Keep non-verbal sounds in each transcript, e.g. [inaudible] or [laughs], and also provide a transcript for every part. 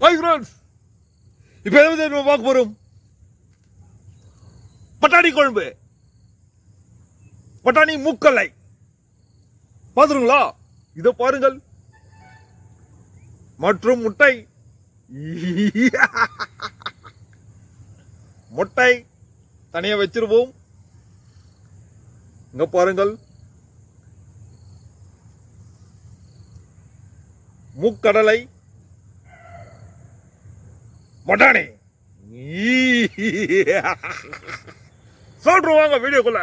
Hi friends இப்போ எதை பற்றி நம்ம பார்க்க போகிறோம் பட்டாணி குழம்பு. பட்டாணி மூக்கலை. பார்த்துருங்களா இதை பாருங்கள். மற்றும் முட்டை. முட்டை தனியாக வச்சிருவோம் இங்க பாருங்கள். மூக்கடலை. பட்டாணி [laughs] சொல்றோம் வீடியோக்குள்ள.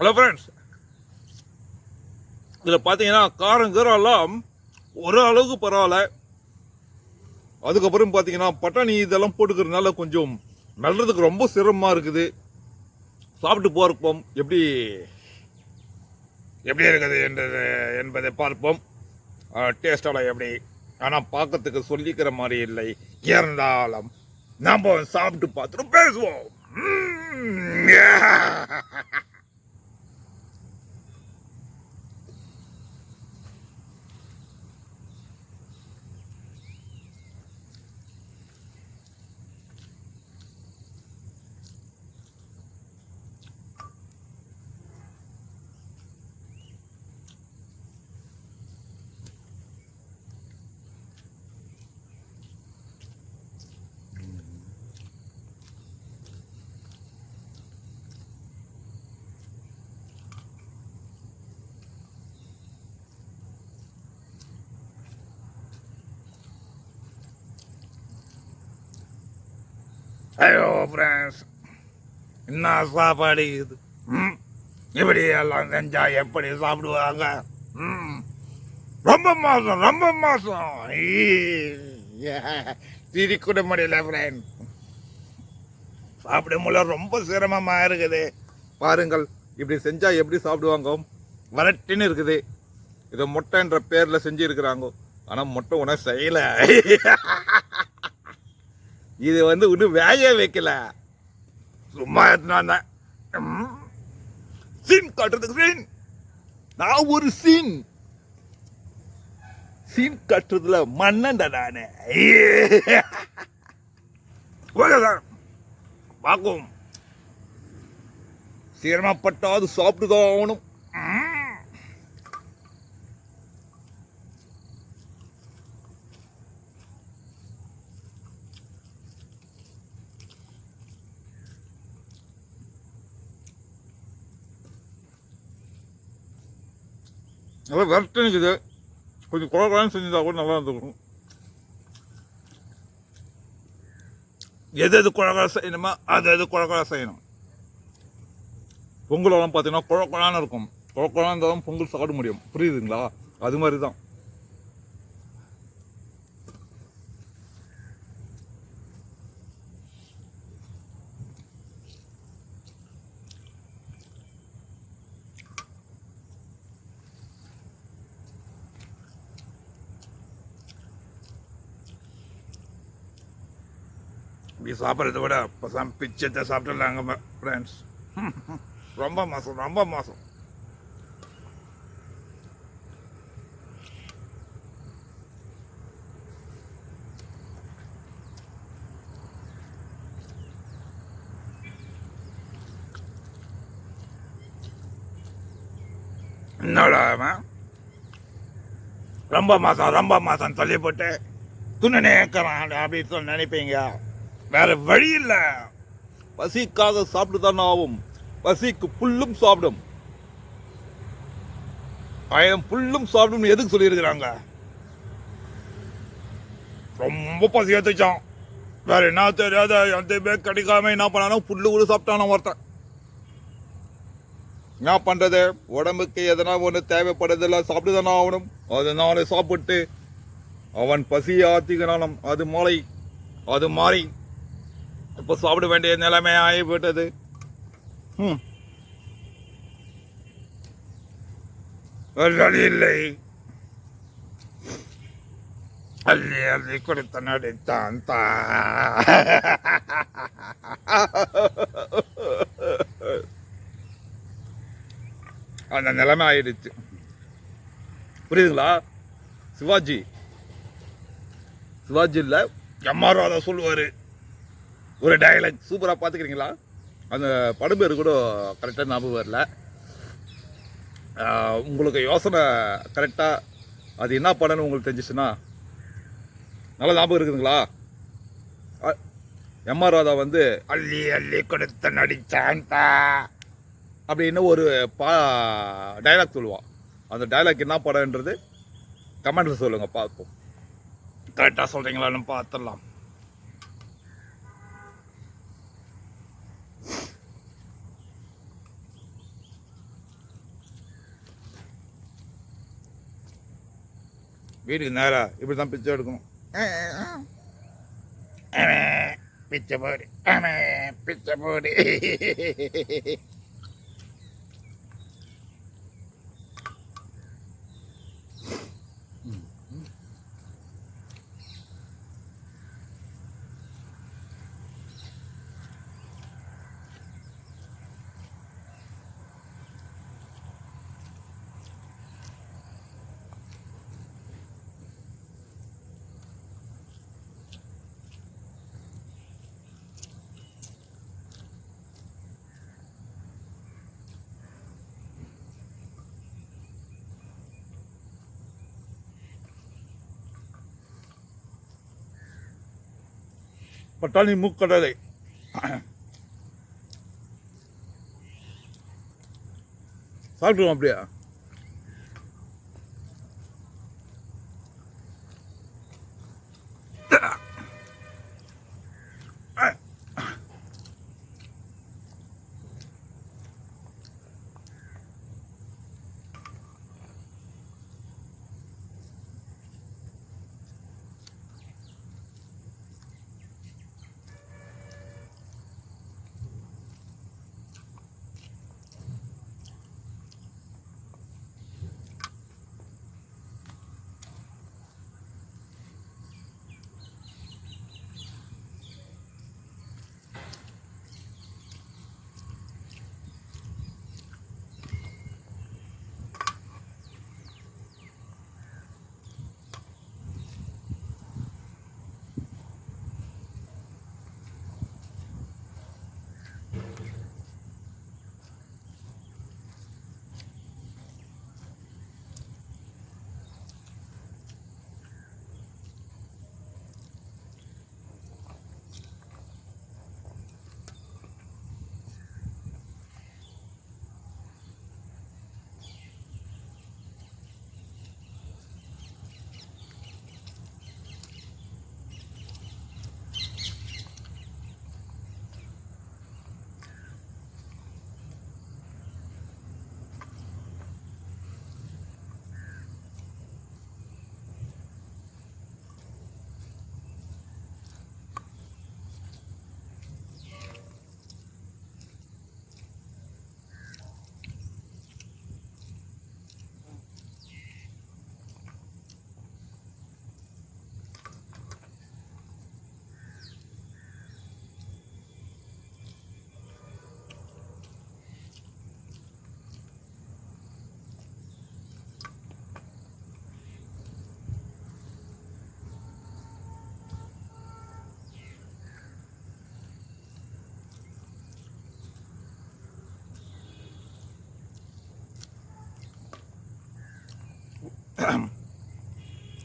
ஹலோ ஃப்ரெண்ட்ஸ் இதில் பார்த்தீங்கன்னா காரம் கீரெல்லாம் ஒரு அளவுக்கு பரவாயில்ல. அதுக்கப்புறம் பார்த்தீங்கன்னா பட்டாணி இதெல்லாம் போட்டுக்கிறதுனால கொஞ்சம் மெல்றதுக்கு ரொம்ப சிரமமாக இருக்குது. சாப்பிட்டு போகிறப்போம் எப்படி எப்படி இருக்குது என்றது என்பதை பார்ப்போம். டேஸ்டோட எப்படி? ஆனால் பார்க்கறதுக்கு சொல்லிக்கிற மாதிரி இல்லை. இருந்தாலும் நாம் சாப்பிட்டு பார்த்துட்டு பேசுவோம். ஐயோ ஃப்ரெண்ட்ஸ் என்ன சாப்பாடு இது? ம்? இப்படி எல்லாம் செஞ்சால் எப்படி சாப்பிடுவாங்க? ம். ரொம்ப மோசம் ரொம்ப மோசம். சிரிக்கூட முடியல ஃப்ரெண்ட் சாப்பிட முடியல ரொம்ப சிரமமா இருக்குது. பாருங்கள் இப்படி செஞ்சால் எப்படி சாப்பிடுவாங்க? வரட்டின்னு இருக்குது. இதை முட்டைன்ற பேரில் செஞ்சு ஆனால் முட்டை உனக்கு செய்யலை. [laughs] இது வந்து இன்னும் வேக வைக்கல. சும்மா எடுத்துனாங்க சீன் காட்டுறதுக்கு சீன் நான் ஒரு சீன் சீன் கட்டுறதுல மன்னன்டா நானு. [laughs] சார். பார்க்கும் சிரமப்பட்டாது சாப்பிட்டுதான் ஆகணும் ம். நல்லா விரட்டு நிற்குது கொஞ்சம் குழ குழன்னு செஞ்சிருந்தா கூட நல்லா இருந்துக்கணும் எது எது குழகுழ செய்யணுமோ அது எது குழகுழ செய்யணும். பொங்கலெல்லாம் பார்த்தீங்கன்னா குழ குழான்னு இருக்கும். குழ இருந்தாலும் பொங்கல் சாப்பிட முடியும். புரியுதுங்களா? அது மாதிரி தான் அப்படி சாப்பிட்றத விட பசம் பிச்சத்தை சாப்பிட்டுலாங்க ஃப்ரெண்ட்ஸ் ரொம்ப மோசம் ரொம்ப மோசம். என்னடா ரொம்ப மாதம் ரொம்ப மாதம் தள்ளி போட்டு துணி நேக்கிறான் அப்படின்னு சொல்லி நினைப்பீங்க? வேற வழி இல்ல. பசிக்காக சாப்பிட்டு தானே ஆகும் பசிக்கு புல்லும் சாப்பிடும். ஆயிரம் புல்லும் சாப்பிடும் எதுக்கு சொல்லியிருக்கிறாங்க? ரொம்ப பசி ஏத்துச்சான் வேற என்ன தெரியாத எதுவுமே கிடைக்காம என்ன பண்ணானோ புல்லு கூட சாப்பிட்டானோ ஒருத்தன். என்ன பண்றது? உடம்புக்கு எதனா ஒன்று தேவைப்படுறதில்ல சாப்பிட்டு தானே ஆகணும். அதனால சாப்பிட்டு அவன் பசி ஆத்திகனானம் அது மாலை அது மாறி. இப்போ சாப்பிட வேண்டிய நிலைமை ஆகிவிட்டது ம் வழி இல்லை. அள்ளி அள்ளி கொடுத்த நடித்தான் தா. அந்த நிலைமை ஆயிடுச்சு. புரியுதுங்களா? சிவாஜி. சிவாஜி இல்லை எம்ஆர் ராதா சொல்லுவார். ஒரு டயலாக் சூப்பராக பார்த்துக்கிறீங்களா? அந்த படம் பேர் கூட கரெக்டாக ஞாபகம் வரல. உங்களுக்கு யோசனை கரெக்டாக அது என்ன படம்னு உங்களுக்கு தெரிஞ்சிச்சுன்னா நல்ல ஞாபகம் இருக்குதுங்களா? எம்ஆர் ராதா வந்து அள்ளி அள்ளி கொடுத்த நடிச்சான்டா அப்படின்னு ஒரு பா டைலாக் சொல்லுவான் அந்த டைலாக் என்ன படம்ன்றது கமெண்ட்ல சொல்லுங்கள் பார்ப்போம். கரெக்டாக சொல்கிறீங்களான்னு பார்த்துடலாம். வீட்டுக்கு நேரா இப்படி தான் பிச்சை எடுக்கணும். பிச்சை போடு. பிச்சை போடு. [laughs] பட்டாணி மூக்கடலை. சாப்பிட்டுருவோம் அப்படியா.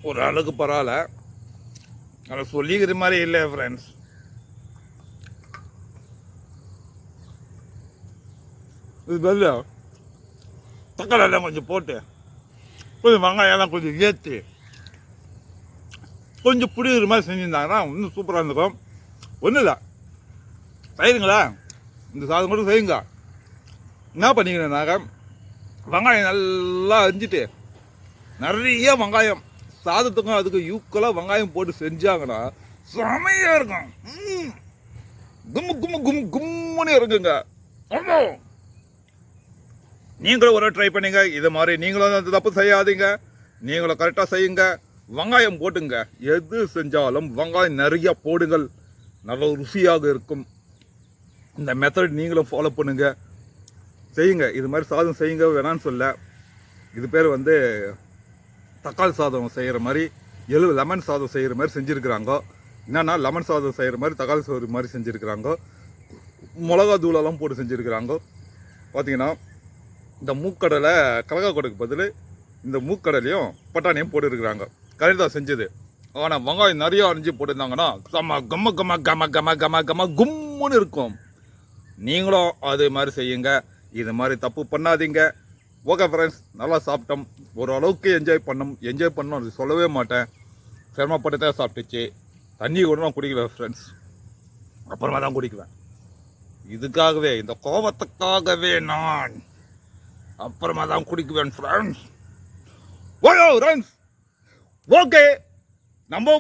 ஒரு அளவுக்கு பரவாயில்ல. ஆனால் சொல்லிக்கிற மாதிரி இல்லை ஃப்ரெண்ட்ஸ் இது பதில் தக்காளி எல்லாம் கொஞ்சம் போட்டு கொஞ்சம் வெங்காயம்லாம் கொஞ்சம் ஏற்றி கொஞ்சம் பிடிக்கிற மாதிரி செஞ்சுருந்தாங்கன்னா இன்னும் சூப்பராக இருந்திருக்கும். ஒன்றும் இல்லை. செய்யுங்களா? இந்த சாதம் மட்டும் செய்யுங்க. என்ன பண்ணிக்கிறேன்னாக்க வெங்காயம் நல்லா அரிஞ்சிட்டு நிறைய வெங்காயம் சாதத்துக்கும் அதுக்கு யூக்கலாக வெங்காயம் போட்டு செஞ்சாங்கன்னா செமையாக இருக்கும். ம். கும்மு கும்மு கும் கும்முன்னு இருக்குங்க ஆமாம் நீங்களும் ஒரு ட்ரை பண்ணுங்க. இது மாதிரி நீங்களும் அந்த தப்பு செய்யாதீங்க. நீங்களும் கரெக்டாக செய்யுங்க. வெங்காயம் போட்டுங்க. எது செஞ்சாலும் வெங்காயம் நிறைய போடுங்கள். நல்ல ருசியாக இருக்கும். இந்த மெத்தட் நீங்களும் ஃபாலோ பண்ணுங்க. செய்யுங்க. இது மாதிரி சாதம் செய்யுங்க வேணான்னு சொல்ல. இது பேர் வந்து தக்காளி சாதம் செய்கிற மாதிரி எழு லெமன் சாதம் செய்கிற மாதிரி செஞ்சுருக்குறாங்க. என்னன்னா லெமன் சாதம் செய்கிற மாதிரி தக்காளி சோறு மாதிரி செஞ்சுருக்குறாங்க. மிளகா தூளெல்லாம் போட்டு செஞ்சுருக்குறாங்க. பார்த்தீங்கன்னா இந்த மூக்கடலை கடலைக்கொடைக்கு பதில் இந்த மூக்கடலையும் பட்டாணியும் போட்டுருக்குறாங்க. கரெக்டாக தான் செஞ்சது. ஆனால் வெங்காயம் நிறைய அரிஞ்சு போட்டிருந்தாங்கன்னா கம கம்ம கம்ம கம கம கம கம கும்முன்னு இருக்கும். நீங்களும் அதே மாதிரி செய்யுங்க. இது மாதிரி தப்பு பண்ணாதீங்க. ஓகே ஃப்ரெண்ட்ஸ் நல்லா சாப்பிட்டோம். ஓரளவுக்கு என்ஜாய் பண்ணோம். என்ஜாய் பண்ணோம் அது சொல்லவே மாட்டேன். சிரமப்பட்டு தான் சாப்பிட்டுச்சு. தண்ணி கூட நான் குடிக்கல ஃப்ரெண்ட்ஸ் அப்புறமா தான் குடிக்குவேன். இதுக்காகவே இந்த கோபத்துக்காகவே நான் அப்புறமா தான் குடிக்குவேன் ஃப்ரெண்ட்ஸ் ஓயோ ஃப்ரெண்ட்ஸ் ஓகே நம்ம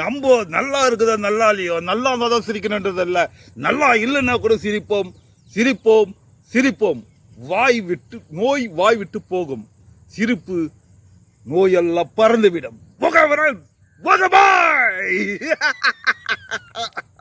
நம்ம நல்லா இருக்குதா நல்லா இல்லையோ நல்லா இருந்தால் தான் சிரிக்கணுன்றது இல்லை நல்லா இல்லைன்னா கூட சிரிப்போம். சிரிப்போம். சிரிப்போம். வாய் விட்டு நோய் வாய் விட்டு போகும். சிரிப்பு நோயெல்லாம் பறந்துவிடும். Okay friends [laughs]